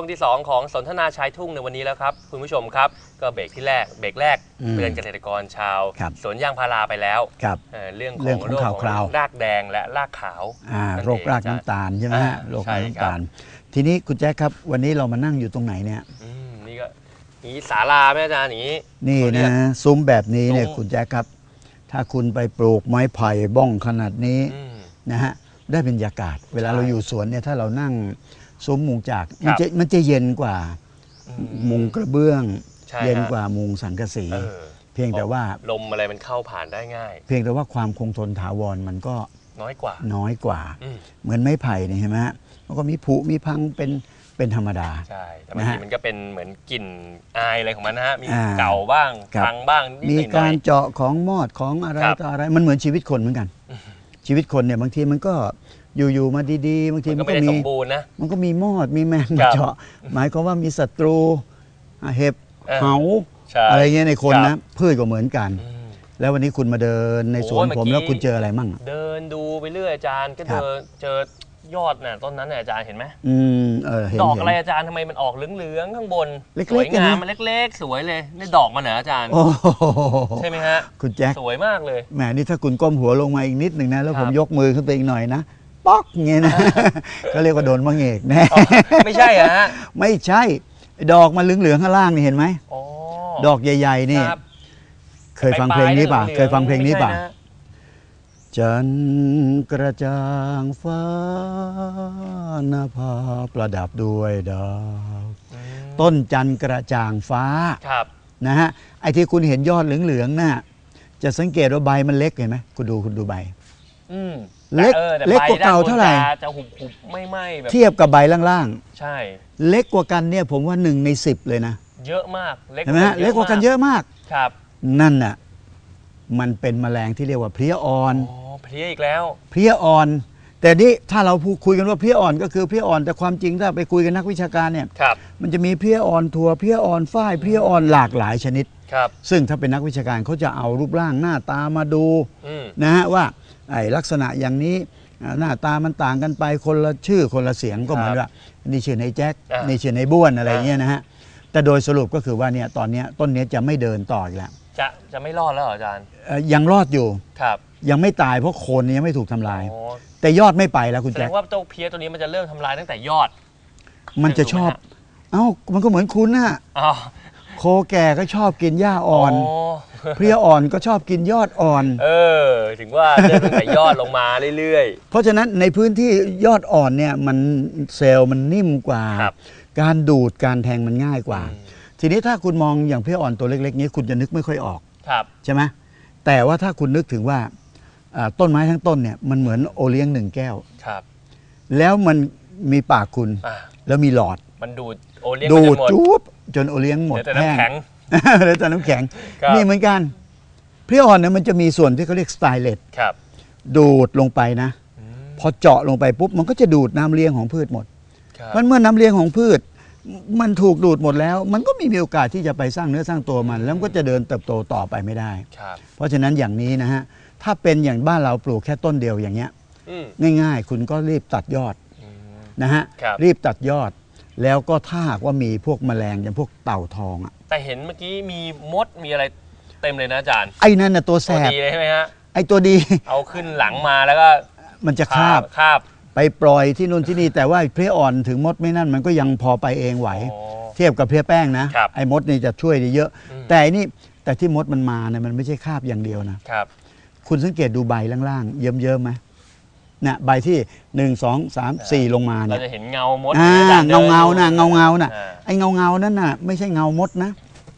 งที่ 2 ของสนทนาชายทุ่งในวันนี้แล้วครับ คุณผู้ชมครับ ก็เบรกที่แรกเบรกแรกอืมเตือนเกษตรกรชาวครับ สวนยางพาราไปแล้วครับ เอ่อเรื่องขเรื่อองงของโรคข่าวของคราวรากแดงและรากขาว อ่านั่นโรครากเองน้ำตาลใช่ไหมฮะอ่าโรคใช่รากครับน้ำตาล ทีนี้คุณแจ๊คครับ วันนี้เรามานั่งอยู่ตรงไหนเนี่ย อืมนี่ก็นี่ศาลาแม่อาจารย์อย่างนี้ นี่เขาเรียนะกซุ้มแบบนี้เนี่ยซุ้ม คุณแจ๊คครับ ถ้าคุณไปปลูกไม้ไผ่บ้องขนาดนี้อืม นะฮะได้บรรยากาศ เวลาใช่ เราอยู่สวนเนี่ยถ้าเรานั่ง ซุ้มมุงจากครัมันบจะมันจะเย็นกว่าอืมุงกระเบื้อง ใช่เย็นฮะกว่ามุงสังกะสี เออเพียงแต่ว่า ลมอะไรมันเข้าผ่านได้ง่าย เพียงแต่ว่าความคงทนถาวรมันก็น้อยกว่า น้อยกว่า อืม เหมือนไม้ไผ่นี่เห็นไหมฮะมันก็มีผุมีพังเป็นเป็นธรรมดา ใช่แต่บางนะทีฮะมันก็เป็นเหมือนกลิ่นอายอะไรของมันนะฮะมีอ่าเก่าบ้างครับ พังบ้างนิดมีหน่อย การเจาะของมอดของอะไรครับ ต่ออะไร มันเหมือนชีวิตคนเหมือนกัน ชีวิตคนเนี่ยบางทีมันก็อยู่ๆมาดีๆบางทีมันมัก็นไม่ก็ได้สมีมบูรณ์นะ มันก็มีมอดมีแมงครัมาบเจาะ หมายความว่ามีศัตรูอะเห็บเออเหาใช่อะไรเงี้ยในคนครันะบพืชก็เหมือนกันอืมแล้ววันนี้คุณมาเดินในสวนโอ้ยผมเมื่อกี้แล้วคุณเจออะไรมั่ง เดินดูไปเรื่อยอาจารย์ก็ครัเจบอเจอ ยอดน่ะต้นนั้นน่ะอาจารย์เห็นไหมอืมเออเห็นดอกเห็นอะไรอาจารย์ทำไมมันออกเหลืองๆข้างบนเล็กๆสวยกันงานะมมันเล็กๆ สวยเลยนี่ดอกมันเหรออาจารย์โอ้โหใช่ไหมฮะคุณแจ็คสวยมากเลยแหมนี่ถ้าคุณก้มหัวลงมาอีกนิดหนึ่งนะแล้วครับผมยกมือขึ้นไปอีกหน่อยนะป๊อกเงี้ยนะก็เรียกว่าโดนมะเงกแน่อ๋อไม่ใช่เหรอฮะไม่ใช่ ดอกมันเหลืองๆข้างล่างนี่เห็นไหมอ๋อดอกใหญ่ๆนี่ครับเคยฟังเพลงนี้ป่ะปลายๆเคยฟังเพลงนี้ป่ะไม่ใช่ฮ จันทร์กระจ่างฟ้าหน้าผาประดับด้วยดาวอืมต้นจันทร์กระจ่างฟ้าครับ นะฮะไอ้ที่คุณเห็นยอดเหลืองๆน่ะจะสังเกตว่าใบมันเล็กเห็นไหมคุณดูคุณดูใบ อืมเล็กแต่ออแต่เล็กกว่าใบด้นเก่าบนเท่าไหร่จะจะหุบหุบไม่ไหมแบบเทียบกับใบล่างใช่ ๆ เล็กกว่ากันเนี่ยผมว่าหนึ่งในสิบเลยนะเยอะมากเล็กเห็นไหมฮะเล็กกว่ากันเยอะมาก ครับนั่นน่ะมันเป็นแมลงที่เรียกว่าเพลี้ยอ่อน อ๋อ เพลียอีกแล้ว เพลี้ยอ่อน แต่นี่ถ้าเราพูดคุยกันว่าเพลี้ยอ่อนก็คือเพลี้ยอ่อนแต่ความจริงถ้าไปคุยกันนักวิชาการเนี่ยครับ มันจะมีเพลี้ยอ่อนถั่วเพลี้ยอ่อนฝ้ายเพลี้ยอ่อนหลากหลายชนิด ครับ ซึ่งถ้าเป็นนักวิชาการเขาจะเอารูปร่างหน้าตามาดูอืม นะฮะว่าไอ้ลักษณะอย่างนี้อ่าหน้าตามันต่างกันไปคนละชื่อคนละเสียงก็เหมือนว่านี่ชื่อในแจ็คอ่านี่ชื่อในบ้วนอะไรอ่า เงี้ยนะฮะแต่โดยสรุปก็คือว่าเนี่ยตอนเนี้ยต้นเนี้ยจะไม่เดินต่ออีกแล้วจะจะไม่รอดแล้วเหรออาจารย์ เอ่อยังรอดอยู่ ครับ ยังไม่ตายเพราะโคนเนี่ยยังไม่ถูกทำลาย อ๋อแต่ยอดไม่ไปแล้วคุณแสดแจ็คงว่าเจ้าเพี้ยตัวนี้มันจะเริ่มทำลายตั้งแต่ยอดมันจะชอบถูกไหมฮเอ้ามันก็เหมือนคุณนะอ๋อโคแก่ก็ชอบกินหญ้าอ่อนอ๋อเพลี้ยอ่อนก็ชอบกินยอดอ่อน เออ ถึงว่าเริ่มตั้งแต่ยอดลงมาเรื่อย เพราะฉะนั้นในพื้นที่ยอดอ่อนเนี่ยมันเซลล์มันนิ่มกว่า ครับการดูดการแทงมันง่ายๆกว่า อืม ทีนี้ถ้าคุณมองอย่างเพลี้ยอ่อนตัวเล็กๆนี้คุณจะนึกไม่ค่อยออกครับ ใช่ไหมแต่ว่าถ้าคุณนึกถึงว่าอ่า ต้นไม้ทั้งต้นเนี่ยมันเหมือนโอเลี้ยงหนึ่งแก้ว ครับ แล้วมันมีปากคุณอะแล้วมีหลอด มันดูดโอเลี้ยงดูมันดจะหมดจุ๊บจนโอเลี้ยงหมดเหลือแต่แห้ง น้ำแข็ง เหลือแต่น้ำแข็ง ครับ นี่เหมือนกันเพลี้ยอ่อนเนี่ยมันจะมีส่วนที่เขาเรียกสไตเลตครับดูดลงไปนะ อืมพอเจาะลงไปปุ๊บมันก็จะดูดน้ำเลี้ยงของพืชหมด ครับมันเมื่อน้ำเลี้ยงของพืช มันถูกดูดหมดแล้ว มันก็ไมมีโอกาสที่จะไปสร้างเนื้อสร้างตัวมัน แล้วมันก็จะเดินเติบโตต่อไปไม่ได้ ครับ เพราะฉะนั้นอย่างนี้นะฮะ ถ้าเป็นอย่างบ้านเราปลูกแค่ต้นเดียวอย่างเงี้ยอืม ง่ายๆ คุณก็รีบตัดยอดอืมนะฮะครับ รีบตัดยอด แล้วก็ถ้าหากว่ามีพวกแมลงอย่างพวกเต่าทองอะแต่เห็นเมื่อกี้มีมดมีอะไรเต็มเลยนะอาจารย์ไอ้นั่นน่ะตัวแสตัวบดีเลยใช่ไหมฮะ ไอ้ตัวดี เอาขึ้นหลังมาแล้วก็มันจะคาบ คาบไปปล่อยที่นู่นที่นี่แต่ว่าเพลี้ยอ่อนถึงมดไม่นั่นมันก็ยังพอไปเองไหว อ๋อ เทียบกับเพลี้ยแป้งนะครับ ไอ้มดนี่จะช่วยได้เยอะอืมแต่อันนี่แต่ที่มดมันมาเนี่ยมันไม่ใช่คาบอย่างเดียวนะครับ คุณสังเกตดูใบล่างๆ เยิ้มๆไหมนะใบที่หนึ่งสองสามสี่ลงมาเราเนี่ยจะเห็นเงามดอ่าอจรย์เงาเงาดิๆนะเงาเงาๆนะอ่าไอ้เงาเงาๆนั่นน่ะไม่ใช่เงามดนะ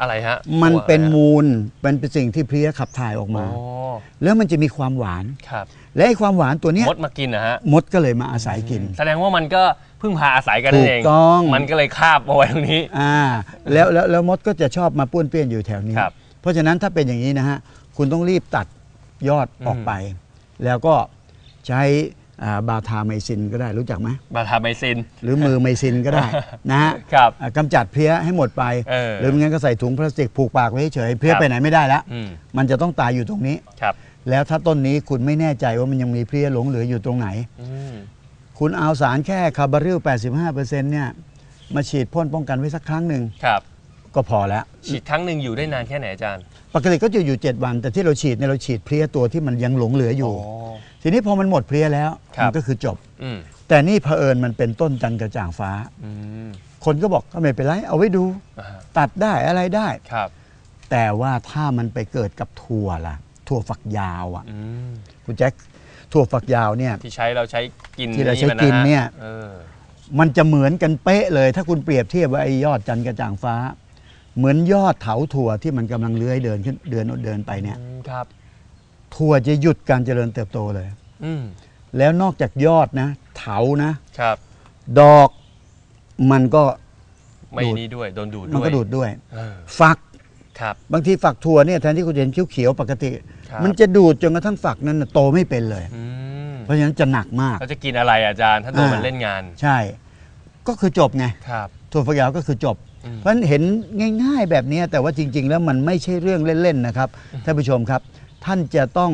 อะไรฮะมันตัวอะไรเป็นฮะมูลเป็นสิ่งที่เพลี้ยขับถ่ายออกอ๋มาอแล้วมันจะมีความหวาน ครับและไอ้ความหวานตัวเนี้ยมดมากินนะฮะ มดก็เลยมาอาศัยกิน แสดงว่ามันก็พึ่งพาอาศัยกันนั่นเองถูกต้อง มันก็เลยคาบเอาไว้ตรงนี้ อ่าแล้วแล้วแล้วมดก็จะชอบมาป้วนเปี้ยนอยู่แถวนี้ ครับ เพราะฉะนั้นถ้าเป็นอย่างนี้นะฮะ คุณต้องรีบตัด ยอดออกอืมไป แล้วก็ใช้อ่าบาทาไมซินก็ได้รู้จักไหมบาทาไมซิน หรือมือไมซินก็ได้นะฮะครับอ่ากำจัดเพลี้ยให้หมดไปเออหรือไม่งั้นก็ใส่ถุงพลาสติกผูกปากไว้เฉยๆเพลี้ยครับไปไหนไม่ได้แล้วอืมมันจะต้องตายอยู่ตรงนี้ครับแล้วถ้าต้นนี้คุณไม่แน่ใจว่ามันยังมีเพลี้ยหลงเหลืออยู่ตรงไหนอืมคุณเอาสารแค่คาร์บาริล85%เนี่ยมาฉีดพ่นป้องกันไว้สักครั้งหนึ่งครับ ก็พอแล้ว ฉีดครั้งหนึ่งอยู่ได้นานแค่ไหนอาจารย์ ปกติก็จะอยู่ 7 วัน แต่ที่เราฉีดเนี่ยเราฉีดเพลี้ยตัวที่มันยังหลงเหลืออยู่ ทีนี้พอมันหมดเพลี้ยแล้วครับ มันก็คือจบ อืมแต่นี่เผอิญมันเป็นต้นจันทร์กระจ่างฟ้า อืมคนก็บอกก็ไม่เป็นไรเอาไว้ดู อ่าฮะตัดได้อะไรได้ ครับแต่ว่าถ้ามันไปเกิดกับถั่วล่ะ ถั่วฝักยาวอะอืมคุณแจ็คถั่วฝักยาวเนี่ย ที่ใช้เราใช้กินที่เราใช้มัะกินเนี่ยเออมันจะเหมือนกันเป๊ะเลย ถ้าคุณเปรียบเทียบว่าไอ้ยอดจันทร์กระจ่างฟ้า เหมือนยอดเถาถั่วที่มันกำลังเลื้อยเดินขึ้นเดินเดินไปเนี่ย อืมครับ ถั่วจะหยุดการเจริญเติบโตเลย อืมแล้วนอกจากยอดนะ เถานะ ครับ ดอกมันก็ ไม่ดูด นี่ด้วยโดนดูดด้วยมันก็ดูดด้วย เออฝักครับ บางทีฝักถั่วเนี่ยแทนที่คุณจะเห็นเขียวๆปกติ ครับ มันจะดูดจนกระทั่งฝักนั้นน่ะโตไม่เป็นเลย อืมเพราะฉะนั้นจะหนักมาก เขาจะกินอะไรอาจารย์ ถ้าโดนอ่ามั มันเล่นงานใช่ ก็คือจบไงครับ ถั่วฝักยาวก็คือจบอืม เพราะฉะนั้นเห็นง่าย ๆ แบบนี้แต่ว่าจริง ๆ แล้วมันไม่ใช่เรื่องเล่น ๆ นะครับท่านผู้ชมครับ ท่านจะต้อง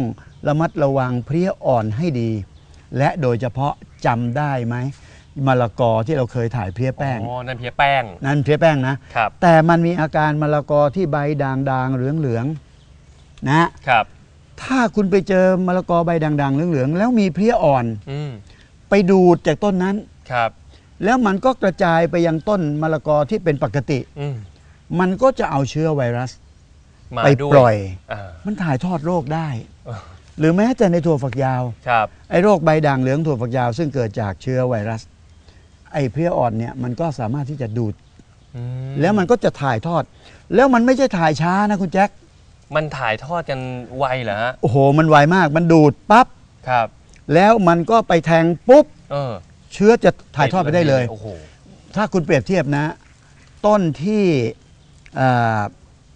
ระมัดระวังเพลี้ยอ่อนให้ดี และโดยเฉพาะจำได้ไหมมะละกอที่เราเคยถ่ายเพลี้ยแป้งอ๋อนั่นเพียแป้ง นั่นเพลี้ยแป้งนะครับแต่มันมีอาการมะละกอที่ใบด่างๆเหลืองๆนะครับ ถ้าคุณไปเจอมะละกอใบด่างๆเหลืองๆแล้วมีเพลี้ยอ่อนอืมไปดูดจากต้นนั้นครับ แล้วมันก็กระจายไปยังต้นมะละกอที่เป็นปกติ อืมมันก็จะเอาเชื้อไวรัสมาไปด้วยปล่อยอ่ามันถ่ายทอดโรคได้เออหรือแม้แต่ในถั่วฝักยาว ครับ ไอ้โรคใบด่างเหลืองถั่วฝักยาวซึ่งเกิดจากเชื้อไวรัส ไอ้เพลี้ยอ่อนเนี่ยมันก็สามารถที่จะดูด อืมแล้วมันก็จะถ่ายทอด แล้วมันไม่ใช่ถ่ายช้านะคุณแจ็คมันถ่ายทอดกันไวเหรอฮะโอ้โห มันไวมากมันดูดปั๊บครับ แล้วมันก็ไปแทงปุ๊บ เออ เชื้อจะถ่ายทอดไปได้เลย โอ้โห ถ้าคุณเปรียบเทียบนะ ต้นที่อ่า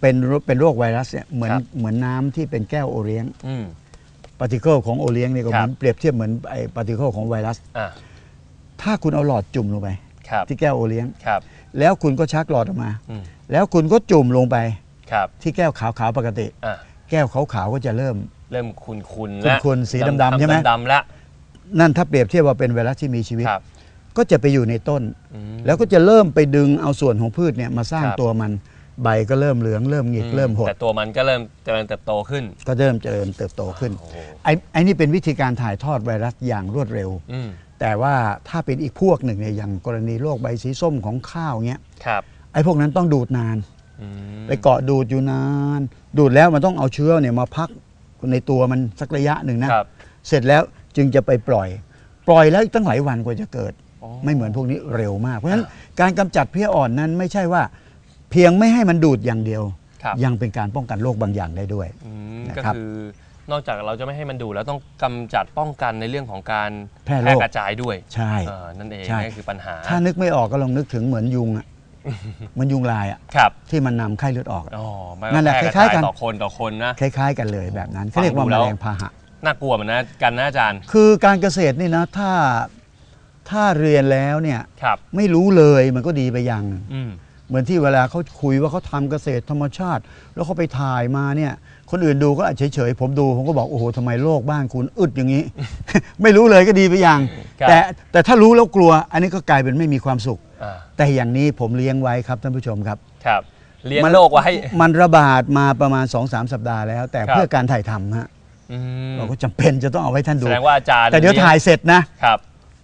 เป็นโรเป็นโรคไวรัสเนี่ยเหมือนครับ เหมือนน้ำที่เป็นแก้วโอเลี้ยงอืมปาร์ติเคิลของโอเลี้ยงเนี่ยก็เหมือนครับเปรียบเทียบเหมือนไอ้ปาร์ติเคิลของไวรัส อ่า ถ้าคุณเอาหลอดจุ่มลงไป ครับ ที่แก้วโอเลี้ยง ครับ แล้วคุณก็ชักหลอดออกมา อืม แล้วคุณก็จุ่มลงไปครับ ที่แก้วขาวๆปกติ อ่า แก้วขาวๆก็จะเริ่ม เริ่มคุนคุนขุ่นๆสีดำๆใช่ไหม ดำๆแล้ว นั่นถ้าเปรียบเทียบว่าเป็นไวรัสที่มีชีวิต ครับ ก็จะไปอยู่ในต้น อืม แล้วก็จะเริ่มไปดึงเอาส่วนของพืชเนี่ยมาสร้างครับ ตัวมันใบก็เริ่มเหลืองเริ่มหงิกเริ่มหด แต่ตัวมันก็เริ่มเจริญเติบโตขึ้น ก็เริ่มเจริญเติบโตขึ้นโอ้โห ไอ้ไอ้นี่เป็นวิธีการถ่ายทอดไวรัสอย่างรวดเร็ว อืมแต่ว่าถ้าเป็นอีกพวกหนึ่งเนี่ยอย่างกรณีโรคใบสีส้มของข้าวเงี้ยครับไอ้พวกนั้นต้องดูดนาน อืมไปเกาะดูดอยู่นาน ดูดแล้วมันต้องเอาเชื้อเนี่ยมาพักในตัวมันสักระยะหนึ่งนะครับ เสร็จแล้ว จึงจะไปปล่อย ปล่อยแล้วอีกตั้งหลายวันกว่าจะเกิดอ๋อไม่เหมือนพวกนี้เร็วมาก เพราะฉะนั้นการกำจัดเพลี้ยอ่อนนั้นไม่ใช่ว่า เพียงไม่ให้มันดูดอย่างเดียว ครับ ยังเป็นการป้องกันโรคบางอย่างได้ด้วย อืมนะก็ครับคือนอกจากเราจะไม่ให้มันดูแล้วต้องกำจัดป้องกันในเรื่องของการแพร่โรค กระจายด้วยใช่ เออนั่นเองใช่นั่นคือปัญหาถ้านึกไม่ออกก็ลองนึกถึงเหมือนยุงอะเหมันยุงลายอะครับที่มันนำไข้เลือดออกอะ อ๋อไม่นั่นแหละแพร่กระคล้ายจายๆกัน ต่อคนต่อคนนะ คล้าย ๆ กันเลยแบบนั้นเขาเรียกว่าฟังดูแมแล้วลงพาหะ น่ากลัวเหมือนนะกันนะอาจารย์ คือการเกษตรนี่นะถ้าถ้าเรียนแล้วเนี่ยครับ ไม่รู้เลยมันก็ดีไปอย่างอืม เหมือนที่เวลาเขาคุยว่าเขาทำเกษตรธรรมชาติ แล้วเขาไปถ่ายมาเนี่ย คนอื่นดูก็อาจเฉยๆผมดูผมก็บอกโอ้โหทำไมโลกบ้านคุณอึดอย่างนี้ ไม่รู้เลยก็ดีไปอย่าง ครับ แต่แต่ถ้ารู้แล้วกลัว อันนี้ก็กลายเป็นไม่มีความสุข อ่าแต่อย่างนี้ผมเลี้ยงไว้ครับท่านผู้ชมครับ ครับ เลี้ยงมัน โลกไว้ มันระบาดมาประมาณ2-3สัปดาห์แล้ว แต่ครับ เพื่อการถ่ายทำฮะ อืมเราก็จำเป็นจะต้องเอาไว้ท่านแสดูดงว่าอาจารย์แต่เดี๋ยวลี้งถ่ายเสร็จนะ ครับ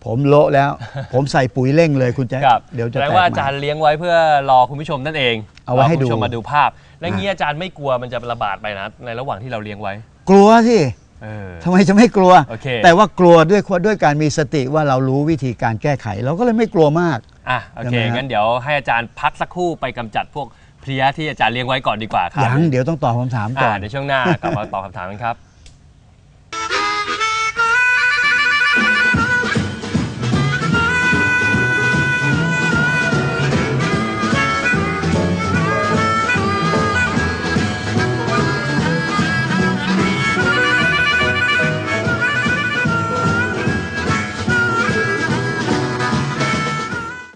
ผมโละแล้ว ผมใส่ปุ๋ยเร่งเลยคุณแจ๊คครับเดี๋ยวแสจะดแตงกว่าอามาจารย์เลี้ยงไว้เพื่อรอคุณผู้ชมนั่นเองเอาไว้ให้รคุณผู้ชมดูมาดูภาพ แล้วงี้อาจารย์ไม่กลัวมันจะระบาดไปนะ ในระหว่างที่เราเลี้ยงไว้ กลัวสิเออ ทำไมจะไม่กลัว โอเค แต่ว่ากลัวด้วยด้วยการมีสติว่าเรารู้วิธีการแก้ไข เราก็เลยไม่กลัวมาก อะโอเคใช่ไหมฮะ งั้นเดี๋ยวให้อาจารย์พักสักครู่ไปกำจัดพวกเพลี้ยที่อาจารย์เลี้ยงไว้ก่อนดีกว่าครับยังเดี๋ยวต้องตอบคำถามก่อ่าอนเดี๋ยวช่วงหน้ากลับมาตอบคำถามกันครับ